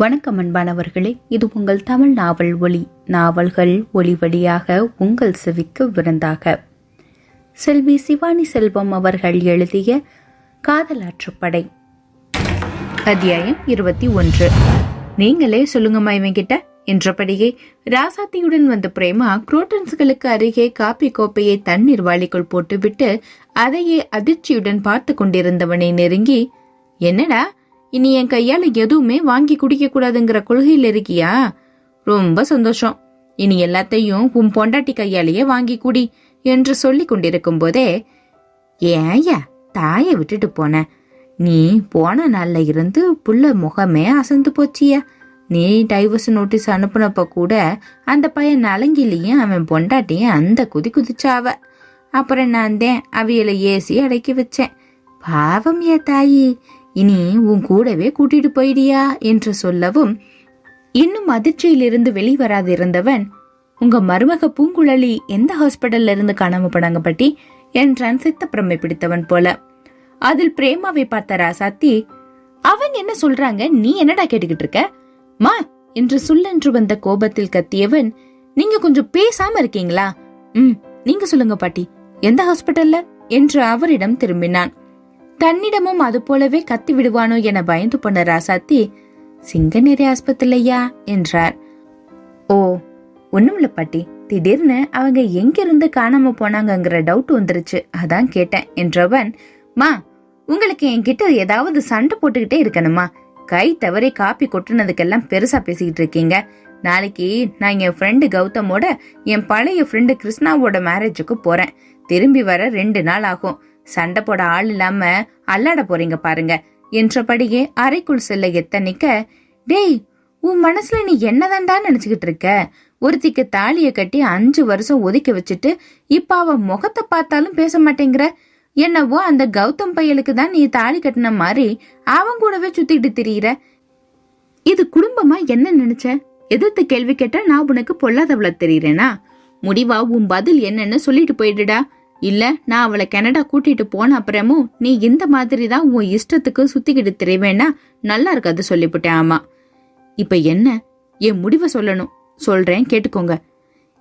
வணக்கம் அன்பானவர்களே இது உங்கள் தமிழ் நாவல் ஒளி நாவல்கள் ஒளி வழியாக உங்கள் செவிக்கு விருந்தாக. செல்வி சிவானி செல்வம் அவர்கள் எழுதிய காதலாற்றுப்படை அத்தியாயம் இருபத்தி ஒன்று. நீங்களே சொல்லுங்கம்மா இவங்கிட்ட என்றபடியே ராசாத்தியுடன் வந்த பிரேமா குரோட்டன்ஸ்களுக்கு அருகே காப்பி கோப்பையை தண்ணீர் வாளிக்குள் போட்டுவிட்டு அதையே அதிர்ச்சியுடன் பார்த்து கொண்டிருந்தவனை நெருங்கி என்னடா இனி என் கையால எதுவுமே வாங்கி குடிக்க கூடாதுங்கிற கொள்கையில் இருக்கியா? ரொம்ப சந்தோஷம். இனி எல்லாத்தையும் உன் பொண்டாட்டி கையாலேயே வாங்கி குடி என்று சொல்லி கொண்டிருக்கும் போதே ஏயா தாயை விட்டுட்டு போன? நீ போன நாள்ல இருந்து புள்ள முகமே அசந்து போச்சியா? நீ டைவர்ஸ் நோட்டீஸ் அனுப்புனப்ப கூட அந்த பையன் நலங்கிலையும் அவன் பொண்டாட்டியும் அந்த குதி குதிச்சாவ. அப்புறம் நான் தான் அவியலை ஏசி அடக்கி வச்சேன். பாவம் ஏ தாயி. இனி உன் கூடவே கூட்டிட்டு போயிடியா என்று சொல்லவும் இன்னும் அதிர்ச்சியிலிருந்து வெளிவராதிருந்தவன் உங்க மருமக பூங்குழலி எந்த ஹாஸ்பிடல்ல இருந்து காணாம போனாங்க பட்டி? என்றான் சித்த பிரமை பிடித்தவன் போல. அதில் பிரேமாவை பார்த்த ராசாத்தி அவங்க என்ன சொல்றாங்க? நீ என்னடா கேட்டுக்கிட்டு இருக்க? மா! என்று சொல்லென்று வந்த கோபத்தில் கத்தியவன் நீங்க கொஞ்சம் பேசாம இருக்கீங்களா? ம் நீங்க சொல்லுங்க பாட்டி. எந்த ஹாஸ்பிடல்ல? என்று அவரிடம் திரும்பினான். தன்னிடமும் அது போலவே கத்தி விடுவானோ என பயந்து போன ராசாத்தி சிங்கநேரி ஆஸ்பத்திரியா என்றார். ஓ ஒண்ணுமில்ல பாட்டி. திடீர்னு அவங்க எங்கிருந்து காணாம போனாங்கங்கிற டவுட் வந்துருச்சு. அதான் கேட்டேன் என்றவன் மா உங்களுக்கு என்கிட்ட ஏதாவது சண்டை போட்டுக்கிட்டே இருக்கணுமா? கை தவறி காப்பி கொட்டுனதுக்கெல்லாம் பெருசா பேசிக்கிட்டு இருக்கீங்க. நாளைக்கு நான் என் ஃப்ரெண்டு கௌதமோட என் பழைய ஃப்ரெண்டு கிருஷ்ணாவோட மேரேஜுக்கு போறேன். திரும்பி வர ரெண்டு நாள் ஆகும். சண்டை போட ஆள் இல்லாம அல்லாட போறீங்க பாருங்க என்றபடியே அறைக்குள் செல்ல எத்தனிக்க டேய் உன் மனசுல நீ என்னதான்டா நினைச்சுக்கிட்டு இருக்க? ஒருத்திக்கு தாலிய கட்டி அஞ்சு வருஷம் ஒதுக்கி வச்சுட்டு இப்ப அவ முகத்தை பார்த்தாலும் பேச மாட்டேங்கிற? என்னவோ அந்த கௌதம் பையலுக்கு தான் நீ தாலி கட்டின மாதிரி அவன் கூடவே சுத்திட்டு திரியிற? இது குடும்பமா என்ன நினைச்ச? எதிர்த்து கேள்வி கேட்டா நான் உனக்கு பொல்லாதவள தெரியறேனா? முடிவா உன் பதில் என்னன்னு சொல்லிட்டு போயிடுடா. இல்ல நான் அவளை கனடா கூட்டிட்டு போன அப்புறமும் நீ இந்த மாதிரி தான் உன் இஷ்டத்துக்கு சுத்திக்கிட்டு திரைவேனா நல்லா இருக்காது சொல்லிவிட்டேன் ஆமா. இப்ப என்ன? என் முடிவை சொல்லணும். சொல்றேன் கேட்டுக்கோங்க.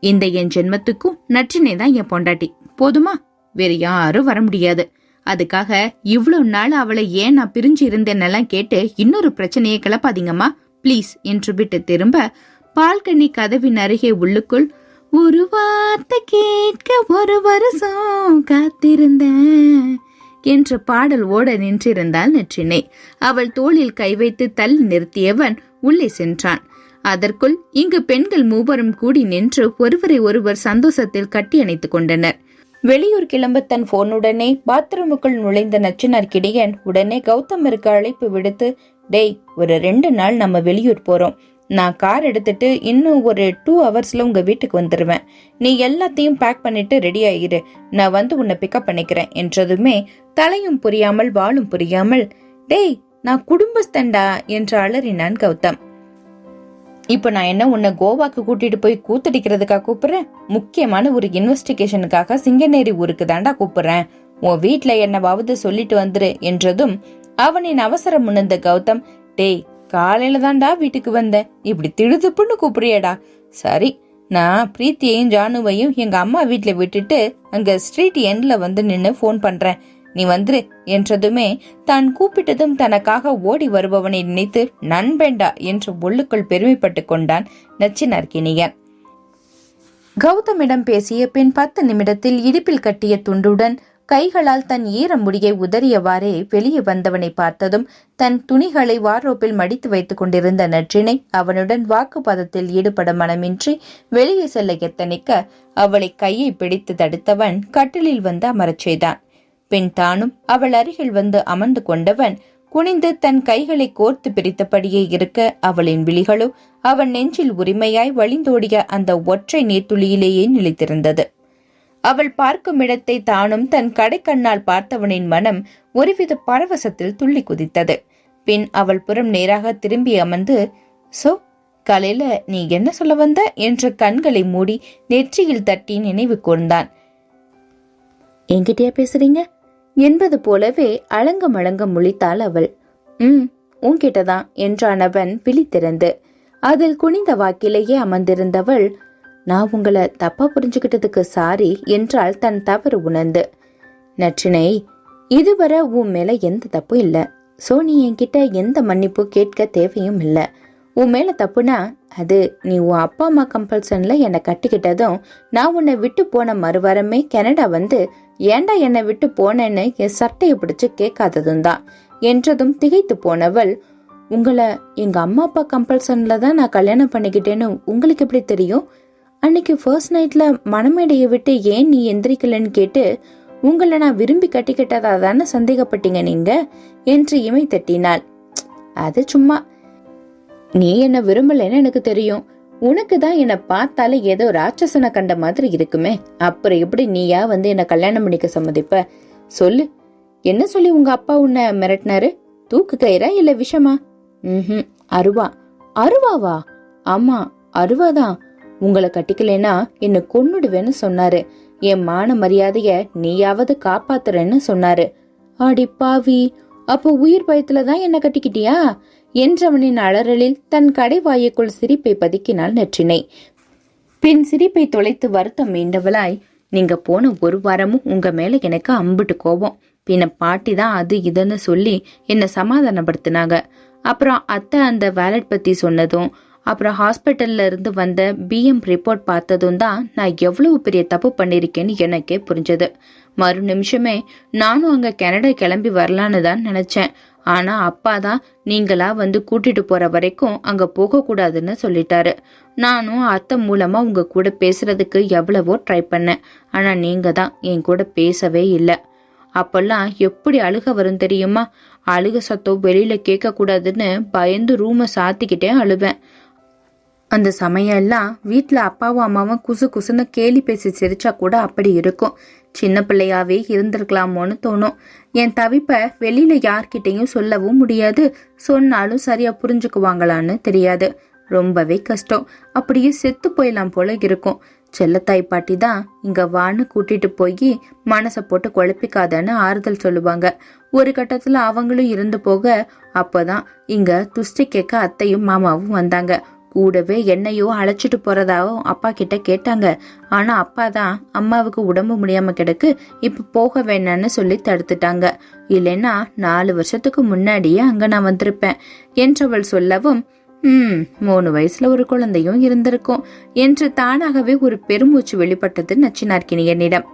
இந்த என் ஜென்மத்துக்கும் நற்றினை தான் என் பொண்டாட்டி. போதுமா? வேற யாரும் வர முடியாது. அதுக்காக இவ்வளவு நாள் அவளை ஏன் நான் பிரிஞ்சு இருந்தேன்னெல்லாம் கேட்டு இன்னொரு பிரச்சனையை கிளப்பாதீங்கம்மா. ப்ளீஸ் என்று விட்டு திரும்ப பால்கனி கதவின் அருகே உள்ளுக்குள் ஒரு வார்த்தை கேட்க ஒரு வருஷம் காத்திருந்தேன் என்ற பாடல் ஓட நின்றிருந்தாள் நெற்றினை. அவள் தோளில் கை வைத்து தள்ளி நிறுத்தியவன் உள்ளே சென்றான். அதற்குள் இங்கு பெண்கள் மூவரும் கூடி நின்று ஒருவரை ஒருவர் சந்தோஷத்தில் கட்டி அணைத்துக் கொண்டனர். வெளியூர் கிளம்ப தன் போனுடனே பாத்ரூமுக்குள் நுழைந்த நச்சினார் கிடியன் உடனே கௌதமருக்கு அழைப்பு விடுத்து டேய் ஒரு ரெண்டு நாள் நம்ம வெளியூர் போறோம். நான் கார் எடுத்துட்டு இன்னும் ஒரு டூ ஹவர்ஸில் உங்கள் வீட்டுக்கு வந்துடுவேன் நீ எல்லாத்தையும் பேக் பண்ணிட்டு ரெடி ஆகிரு நான் வந்து உன்னை பிக்கப் பண்ணிக்கிறேன். என்றதுமே தலையும் புரியாமல் வாளும் புரியாமல் டேய் நான் குடும்பஸ்தண்டா என்று அலறினான் கௌதம். இப்ப நான் என்ன உன்னை கோவாக்கு கூட்டிட்டு போய் கூத்தடிக்கிறதுக்காக கூப்பிடுறேன்? முக்கியமான ஒரு இன்வெஸ்டிகேஷனுக்காக சிங்கநேரி ஊருக்கு தாண்டா கூப்பிடுறேன். உன் வீட்டில் என்னவாவது சொல்லிட்டு வந்துரு என்றதும் அவனின் அவசரம் உணர்ந்த கௌதம் டேய் காலையில தான்டா வீட்டுக்கு வந்தேன். இப்படி திடுதுப்புன்னு கூப்பிடுறியடா. சரி நான் பிரீத்தியையும் ஜானுவையும் எங்க அம்மா வீட்டுல விட்டுட்டு அங்க ஸ்ட்ரீட் எண்ட்ல வந்து நின்னு ஃபோன் பண்றேன். நீ வந்துரு என்றதுமே தான் கூப்பிட்டதும் தனக்காக ஓடி வருபவனை நினைத்து நண்பேண்டா என்று உள்ளுக்குள் பெருமைப்பட்டு கொண்டான் நச்சினார்கினியன் கௌதமிடம் பேசிய பின் பத்து நிமிடத்தில் இடுப்பில் கட்டிய துண்டுடன் கைகளால் தன் ஈர முடியை உதறியவாறே வெளியே வந்தவனை பார்த்ததும் தன் துணிகளை வாரோப்பில் மடித்து வைத்துக் கொண்டிருந்த நற்றினை அவனுடன் வாக்குவாதத்தில் ஈடுபட மனமின்றி வெளியே செல்ல எத்தனிக்க அவளை கையை பிடித்து தடுத்தவன் கட்டிலில் வந்து அமரச் செய்தான். பின் தானும் அவள் அருகில் வந்து அமர்ந்து கொண்டவன் குனிந்து தன் கைகளை கோர்த்து பிரித்தபடியே இருக்க அவளின் விழிகளோ அவன் நெஞ்சில் உரிமையாய் வழிந்தோடிய அந்த ஒற்றை நீர்த்துளியிலேயே நிலைத்திருந்தது. அவள் பார்க்கும் இடத்தை தானும் தன் கடைக்கண்ணால் பார்த்தவனின் மனம் ஒருவித பரவசத்தில் துள்ளி குதித்தது. பின் அவள் புறம் நேராக திரும்பி அமர்ந்து சோ காலையில நீ என்ன சொல்ல வந்த? என்ற கண்களை மூடி நெற்றியில் தட்டி நினைவு கூர்ந்தான். என்கிட்டயா பேசுறீங்க? என்பது போலவே அலங்கம் அலங்கம் முழித்தாள் அவள். ம் உன்கிட்ட தான் என்றானவன் விழித்திருந்து அதில் குனிந்த வாக்கிலேயே அமர்ந்திருந்தவள் நான் உங்களை தப்பா புரிஞ்சுக்கிட்டதுக்கு சாரி என்றால் தன் தவறு உணர்ந்து. நற்றினை இதுவரை உன் மேல எந்த தப்பும் இல்ல. சோ நீ என்கிட்ட எந்த மன்னிப்பு கேட்க தேவையும் இல்ல. உன் மேல தப்புனா அது நீ உன் அப்பா அம்மா கம்பல்சன்ல என்னை கட்டிக்கிட்டதும் நான் உன்னை விட்டு போன மறுவாரமே கனடா வந்து ஏண்டா என்னை விட்டு போனேன்னு என் சட்டையை பிடிச்சு கேட்காததும் தான் என்றதும் திகைத்து போனவள் உங்களை எங்க அம்மா அப்பா கம்பல்சன்ல தான் நான் கல்யாணம் பண்ணிக்கிட்டேன்னு உங்களுக்கு எப்படி தெரியும்? அன்னைக்கு ஃபர்ஸ்ட் நைட்ல மணமேடையை விட்டு ஏன் நீ எந்திரிக்கலன்னு கேட்டு உங்களை நான் விரும்பி கட்டிக்கிட்டதா தானே சந்தேகப்பட்டீங்க நீங்க? என்று இமை தட்டினாள். அது சும்மா நீ என்ன விரும்பலைன்னு எனக்கு தெரியும். உனக்கு தான் என்ன பார்த்தாலே ஏதோ ராட்சசனை கண்ட மாதிரி இருக்குமே. அப்புறம் எப்படி நீயா வந்து என்ன கல்யாணம் பண்ணிக்க சம்மதிப்ப? சொல்லு. என்ன சொல்லி உங்க அப்பா உன்னை மிரட்டினாரு? தூக்கு கயிறா இல்ல விஷமா? ம் அருவா. அருவாவா? ஆமா அருவாதான் உங்களை கட்டிக்கலைன்னா என்ன கொன்னுடுவேன்னு சொன்னாரு. என் மான மரியாதைய நீயாவது காப்பாத்துறேன்னு சொன்னாரு. அடி பாவி அப்போ உயிர் பயத்துல தான் என்ன கட்டிக்கிட்டியா? என்றவனின் அலறலில் தன் கடை வாயுக்குள் சிரிப்பை பதுக்கினாள் நெற்றினை. பின் சிரிப்பை தொலைத்து வருத்தம் மீண்டவளாய் நீங்க போன ஒரு வாரமும் உங்க மேல எனக்கு அம்பிட்டு கோபம். பின்ன பாட்டி தான் அது இதுன்னு சொல்லி என்னை சமாதானப்படுத்தினாங்க. அப்புறம் அத்தை அந்த வேலட் பத்தி சொன்னதும் அப்புறம் ஹாஸ்பிட்டல்ல இருந்து வந்த பிஎம் ரிப்போர்ட் பார்த்ததும் தான் நான் எவ்வளவு பெரிய தப்பு பண்ணிருக்கேன்னு எனக்கே புரிஞ்சது. மறு நிமிஷமே நானும் அங்க கனடா கிளம்பி வரலான்னு தான் நினைச்சேன். ஆனா அப்பா தான் நீங்களா வந்து கூட்டிட்டு போற வரைக்கும் அங்க போக கூடாதுன்னு சொல்லிட்டாரு. நானும் அத்தை மூலமா உங்க கூட பேசுறதுக்கு எவ்வளவோ ட்ரை பண்ணேன். ஆனா நீங்க தான் என் கூட பேசவே இல்லை. அப்பெல்லாம் எப்படி அழுக வரும் தெரியுமா? அழுக சத்தம் வெளியில கேட்க கூடாதுன்னு பயந்து ரூமை சாத்திக்கிட்டே அழுவேன். அந்த சமயம்லாம் வீட்டில் அப்பாவும் அம்மாவும் குசு குசுன்னு கேலி பேசி சிரிச்சா கூட அப்படி இருக்கும். சின்ன பிள்ளையாவே இருந்திருக்கலாமோன்னு தோணும். என் தவிப்பை வெளியில யார்கிட்டையும் சொல்லவும் முடியாது. சொன்னாலும் சரியா புரிஞ்சுக்குவாங்களான்னு தெரியாது. ரொம்பவே கஷ்டம். அப்படியே செத்து போயிடலாம் போல இருக்கும். செல்லத்தாய் பாட்டி தான் இங்க வான்னு கூட்டிட்டு போய் மனசை போட்டு குழப்பிக்காதன்னு ஆறுதல் சொல்லுவாங்க. ஒரு கட்டத்துல அவங்களும் இருந்து போக அப்பதான் இங்க துஷ்டி கேட்க அத்தையும் மாமாவும் வந்தாங்க. கூடவே என்னையோ அழைச்சிட்டு போறதாவும் அப்பா கிட்ட கேட்டாங்க. ஆனா அப்பா தான் அம்மாவுக்கு உடம்பு முடியாம கிடக்கு இப்ப போக வேணான்னு சொல்லி தடுத்துட்டாங்க. இல்லைன்னா நாலு வருஷத்துக்கு முன்னாடியே அங்க நான் வந்திருப்பேன் என்றவள் சொல்லவும் ம் மூணு வயசுல ஒரு குழந்தையும் இருந்திருக்கும் என்று தானாகவே ஒரு பெருமூச்சு வெளிப்பட்டது நச்சினார்கினியனிடம்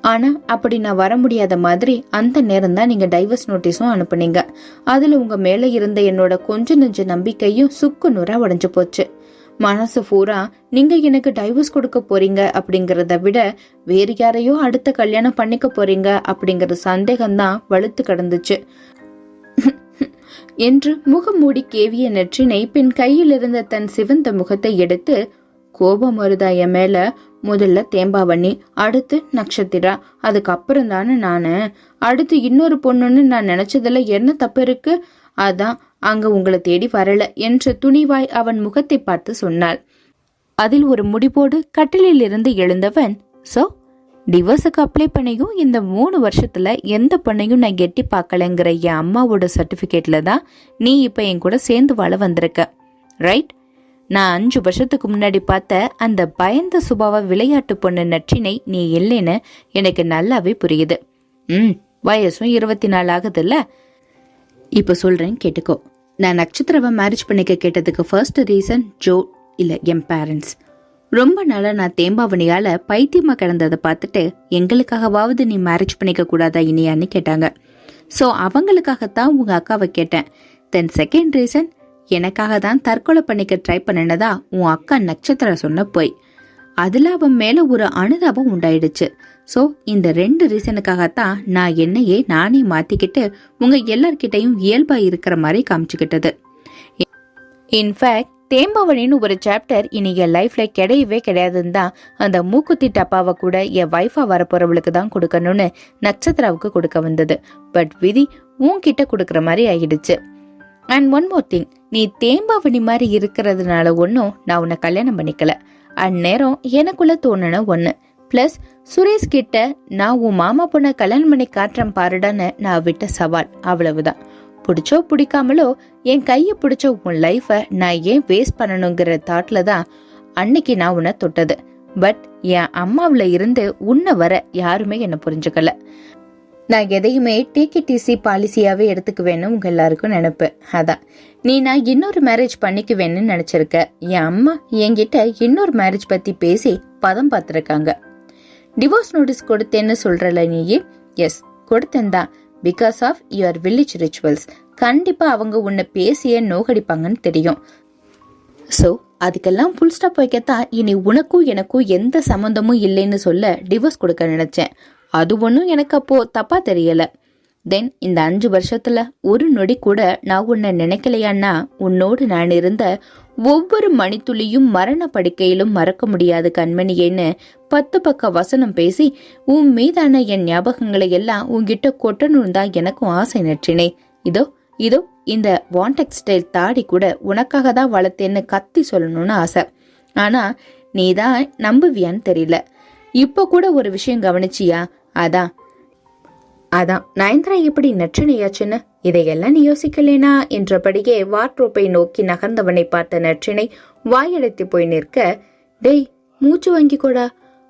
ஆனா அப்படி நான் வர முடியாத மாதிரி அந்த நேரம் தான் நீங்க டைவர்ஸ் நோட்டீஸும் அனுப்புனீங்க. அதுல உங்க மேல இருந்த என்னோட கொஞ்ச நெஞ்ச நம்பிக்கையும் சுக்கு நூறா உடஞ்சு போச்சு. மனசு பூரா நீங்க எனக்கு டைவர்ஸ் கொடுக்க போறீங்க அப்படிங்கறத விட வேறு யாரையோ அடுத்த கல்யாணம் பண்ணிக்க போறீங்க அப்படிங்கிற சந்தேகம்தான் வலுத்து கிடந்துச்சு. என்று முகம் மூடி கேவிய நெற்றினை பின் கையில் இருந்த தன் சிவந்த முகத்தை எடுத்து கோபம் வருதா என் மேல? முதல்ல தேம்பாவண்ணி அடுத்து நட்சத்திரா. அதுக்கப்புறம் தானே நானு. அடுத்து இன்னொரு பொண்ணுன்னு நான் நினைச்சதுல என்ன தப்பு இருக்கு? அதான் அங்க உங்களை தேடி வரல என்று துணிவாய் அவன் முகத்தை பார்த்து சொன்னாள். அதில் ஒரு முடிவோடு கட்டிலில் இருந்து எழுந்தவன் சோ டிவோர்ஸுக்கு அப்ளை பண்ணியும் இந்த மூணு வருஷத்துல எந்த பொண்ணையும் நான் எட்டி பார்க்கலங்கிற என் அம்மாவோட சர்டிபிகேட்ல தான் நீ இப்ப என் கூட சேர்ந்து வாழ வந்திருக்க. ரைட் நான் அஞ்சு வருஷத்துக்கு முன்னாடி பார்த்த அந்த பயந்த சுபாவ விளையாட்டு பொண்ணு நற்றினை நீ இல்லைன்னு எனக்கு நல்லாவே புரியுது. ம் வயசும் இருபத்தி நாலு ஆகுதுல்ல? இப்போ சொல்கிறேன் கேட்டுக்கோ. நான் நட்சத்திரவை மேரேஜ் பண்ணிக்க கேட்டதுக்கு ஃபர்ஸ்ட் ரீசன் ஜோ இல்லை என் பேரண்ட்ஸ் ரொம்ப நாளாக நான் தேம்பாவணியால் பைத்தியமாக கிடந்ததை பார்த்துட்டு எங்களுக்காகவாவது நீ மேரேஜ் பண்ணிக்க கூடாதா இனியான்னு கேட்டாங்க. ஸோ அவங்களுக்காகத்தான் உங்கள் அக்காவை கேட்டேன். தென் செகண்ட் ரீசன் எனக்காக தான் தற்கொலை பண்ணிக்க ட்ரை பண்ணினதா உன் அக்கா நட்சத்திரம் சொன்ன போய். அதுல அவன் மேல ஒரு அனுதாபம் உண்டாயிடுச்சு. சோ இந்த ரெண்டு ரீசனுக்காகத்தான் நான் என்னையே நானே மாத்திக்கிட்டு உங்க எல்லார்கிட்டையும் இயல்பா இருக்கிற மாதிரி காமிச்சுக்கிட்டது. இன்ஃபேக்ட் தேம்பவனின்னு ஒரு சாப்டர் இனி என் லைஃப்ல கிடையவே கிடையாதுன்னு தான் அந்த மூக்குத்தி டப்பாவை கூட என் வைஃபா வரப்போறவளுக்கு தான் கொடுக்கணும்னு நட்சத்திராவுக்கு கொடுக்க வந்தது. பட் விதி உன்கிட்ட கொடுக்குற மாதிரி ஆயிடுச்சு. அண்ட் ஒன் மோர் திங் நீ தேம்பாவணி மாதிரி இருக்கிறதுனால ஒன்றும் நான் உன்னை கல்யாணம் பண்ணிக்கல. அந்நேரம் எனக்குள்ள தோணுன ஒன்று ப்ளஸ் சுரேஷ் கிட்ட நான் உன் மாமா பொண்ணை கல்யாணம் பண்ணி காட்டுறேன் பாருடான்னு நான் விட்ட சவால். அவ்வளவுதான். பிடிச்சோ பிடிக்காமலோ என் கையை பிடிச்ச உன் லைஃபை நான் ஏன் வேஸ்ட் பண்ணணுங்கிற தாட்ல தான் அன்னைக்கு நான் உன்னை தொட்டது. பட் என் அம்மாவில் இருந்து உன்னை வர யாருமே என்னை புரிஞ்சுக்கல. நான் எதையுமே டிசி பாலிசியாவே எடுத்துக்குவேன்னு உங்க எல்லாருக்கும் நினைப்பேன் அதான். நீ நான் இன்னொரு மேரேஜ் பண்ணிக்குவேன்னு நினைச்சிருக்க. என் அம்மா என்கிட்ட இன்னொரு மேரேஜ் பத்தி பேசி பதம் பார்த்துருக்காங்க. டிவோர்ஸ் நோட்டீஸ் கொடுத்தேன்னு சொல்றல நீயே? எஸ் கொடுத்தேன் தான். Because of your village rituals கண்டிப்பா அவங்க உன்னை பேசிய நோகடிப்பாங்கன்னு தெரியும். ஸோ அதுக்கெல்லாம் ஃபுல் ஸ்டாப் வைக்கத்தான் இனி உனக்கும் எனக்கும் எந்த சம்மந்தமும் இல்லைன்னு சொல்ல டிவோர்ஸ் கொடுக்க நினைச்சேன். அது ஒன்றும் எனக்கு அப்போ தப்பா தெரியல. தென் இந்த அஞ்சு வருஷத்துல ஒரு நொடி கூட நான் உன்னை நினைக்கலையான்னா உன்னோடு நான் இருந்த ஒவ்வொரு மணித்துளியும் மரண படுக்கையிலும் மறக்க முடியாது கண்மணியேன்னு பத்து பக்க வசனம் பேசி உன் மீதான என் ஞாபகங்களை எல்லாம் உன்கிட்ட கொட்டணும் தான் எனக்கும் ஆசை நற்றினே. இதோ இதோ இந்த வாண்டெக் ஸ்டைல் தாடி கூட உனக்காக தான் வளர்த்தேன்னு கத்தி சொல்லணும்னு ஆசை. ஆனா நீ தான் நம்புவியான்னு தெரியல. இப்போ கூட ஒரு விஷயம் கவனிச்சியா? அதான் அதான் நயன்தரா எப்படி நற்றினையாச்சுன்னு? இதையெல்லாம் நீ யோசிக்கலேனா? என்றபடியே வார்ட்ரோப்பை நோக்கி நகர்ந்தவனை பார்த்த நற்றினை வாயடைத்து போய் நிற்க டேய் மூச்சு வாங்கிக்கோடா.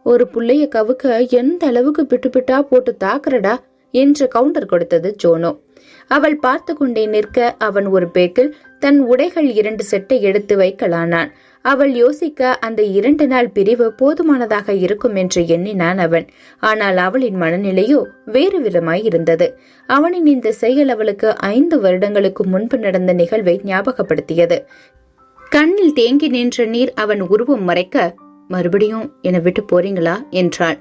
ஒரு புள்ளைய கவுக்க எந்த அளவுக்கு பிட்டு பிட்டா போட்டு தாக்குறடா? என்று கவுண்டர் கொடுத்தது ஜோனோ. அவள் பார்த்து கொண்டே நிற்க அவன் ஒரு பேக்கில் தன் உடைகள் இரண்டு செட்டை எடுத்து வைக்கலானான். அவள் யோசிக்க அந்த இரண்டு நாள் பிரிவு போதுமானதாக இருக்கும் என்று எண்ணினான் அவன். ஆனால் அவளின் மனநிலையோ வேறு விதமாய் இருந்தது. அவனின் இந்த செயல் அவளுக்கு ஐந்து வருடங்களுக்கு முன்பு நடந்த நிகழ்வை ஞாபகப்படுத்தியது. கண்ணில் தேங்கி நின்ற நீர் அவன் உருவம் மறைக்க மறுபடியும் என விட்டு போறீங்களா? என்றாள்.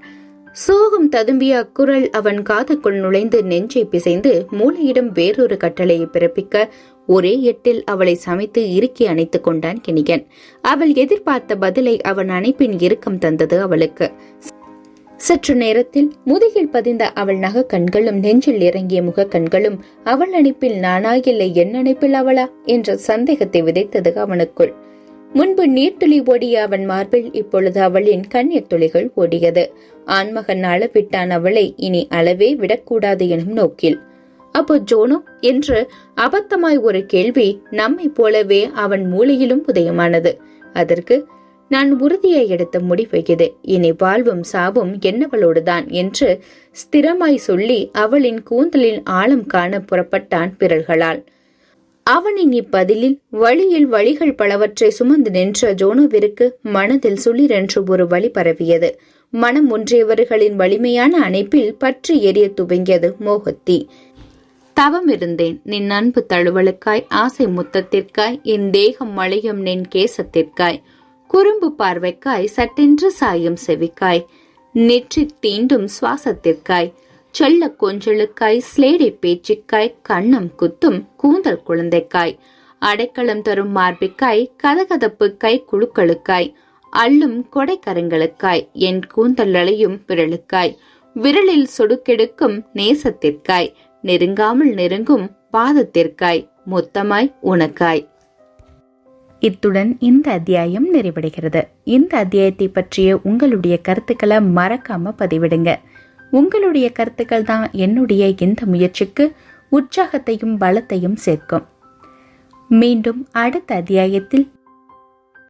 சோகம் ததும்பிய அக்குரல் அவன் காதுக்குள் நுழைந்து நெஞ்சை பிசைந்து மூளையிடம் வேறொரு கட்டளையை பிறப்பிக்க ஒரே எட்டில் அவளை சமைத்து இறுக்கி அணைத்துக் கொண்டான் கிணிகன். அவள் எதிர்பார்த்த பதிலை அவன் அணைப்பின் இறுக்கம் தந்தது அவளுக்கு. சற்று நேரத்தில் முதுகில் பதிந்த அவள் நக கண்களும் நெஞ்சில் இறங்கிய முக கண்களும் அவள் அணைப்பில் நானா இல்லை என் அணைப்பில் அவளா? என்ற சந்தேகத்தை விதைத்தது அவனுக்குள். முன்பு நீர்த்துளி ஓடிய அவன் மார்பில் இப்பொழுது அவளின் கண்ணீர் துளிகள் ஓடியது. ஆண்மகன் அளவிட்டான் அவளை இனி அளவே விடக்கூடாது எனும் நோக்கில். அப்போ ஜோனோ என்று அபத்தமாய் ஒரு கேள்வி நம்மை போலவே அவன் மூளையிலும் உதயமானது. அதற்கு நான் உறுதியை எடுத்த முடிவு இது. இனி வாழ்வும் சாவும் என்னவளோடுதான் என்று ஸ்திரமாய் சொல்லி அவளின் கூந்தலில் ஆழம் காண புறப்பட்டான் பிறல்களால் அவனின் இப்பதிலில் வழியில் வழிகள் பலவற்றை சுமந்து நின்ற ஜோனோவிற்கு மனதில் சுளிரென்று ஒரு வழி பரவியது. மனம் ஒன்றியவர்களின் வலிமையான அணைப்பில் பற்றி எரிய துவங்கியது மோகத்தி. தவம் இருந்தேன். நின் அன்பு தழுவலுக்காய் ஆசை முத்தத்திற்காய் என் தேகம் மழையும் நின் கேசத்திற்காய். குறும்பு பார்வைக்காய் சட்டென்று சாயும் செவிக்காய். நெற்றி தீண்டும் சுவாசத்திற்காய். செல்ல கொஞ்சலுக்காய் ஸ்லேடை பேச்சுக்காய் கண்ணம் குத்தும் கூந்தல் குழந்தைக்காய். அடைக்கலம் தரும் மார்பிக்காய் கதகதப்பு கை குழுக்களுக்காய். அள்ளும் கொடைக்கரங்களுக்காய் என் கூந்தல் அலையும் விரலுக்காய். விரலில் சொடுக்கெடுக்கும் நேசத்திற்காய். நெருங்காமல் நெருங்கும் பாதத்திற்காய் மொத்தமாய் உனக்காய். இத்துடன் இந்த அத்தியாயம் நிறைவடைகிறது. இந்த அத்தியாயத்தை பற்றிய உங்களுடைய கருத்துக்களை மறக்காம பதிவிடுங்க. உங்களுடைய கருத்துக்கள் தான் என்னுடைய இந்த முயற்சிக்கு உற்சாகத்தையும் பலத்தையும் சேர்க்கும். மீண்டும் அடுத்த அத்தியாயத்தில்